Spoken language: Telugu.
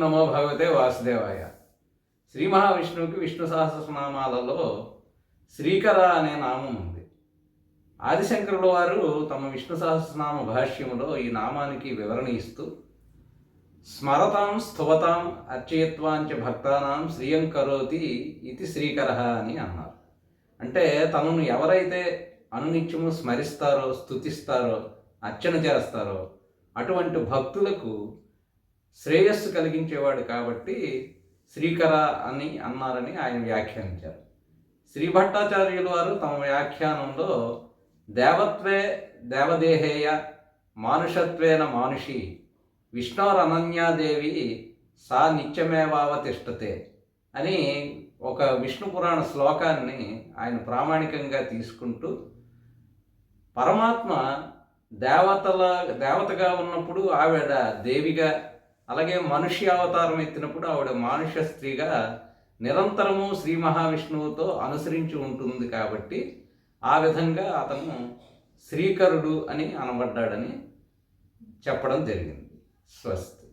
నమో భగవతే వాసుదేవాయ. శ్రీ మహావిష్ణువుకి విష్ణు సహస్రనామాలలో శ్రీకర అనే నామం ఉంది. ఆదిశంకరుల వారు తమ విష్ణు సహస్రనామ భాష్యములో ఈ నామానికి వివరణ ఇస్తూ స్మరతాం స్థువతాం అర్చయత్వాంచ భక్తానాం శ్రీయం కరోతి ఇది శ్రీకర అని అన్నారు. అంటే తనను ఎవరైతే అనునిత్యము స్మరిస్తారో స్తుతిస్తారో అర్చన చేస్తారో అటువంటి భక్తులకు శ్రేయస్సు కలిగించేవాడు కాబట్టి శ్రీకర అని అన్నారని ఆయన వ్యాఖ్యానించారు. శ్రీ భట్టాచార్యులు వారు తమ వ్యాఖ్యానంలో దేవత్వే దేవదేహేయ మానుషత్వేన మానుషి విష్ణోరనన్యాదేవి సా నిత్యమేవావతిష్టతే అని ఒక విష్ణు పురాణ శ్లోకాన్ని ఆయన ప్రామాణికంగా తీసుకుంటూ పరమాత్మ దేవతల దేవతగా ఉన్నప్పుడు ఆవిడ దేవిగా అలాగే మనుష్య అవతారం ఎత్తినప్పుడు ఆవిడ మానుష్య స్త్రీగా నిరంతరము శ్రీ మహావిష్ణువుతో అనుసరించి ఉంటుంది కాబట్టి ఆ విధంగా అతను శ్రీకరుడు అని అనబడ్డాడని చెప్పడం జరిగింది. స్వస్తి.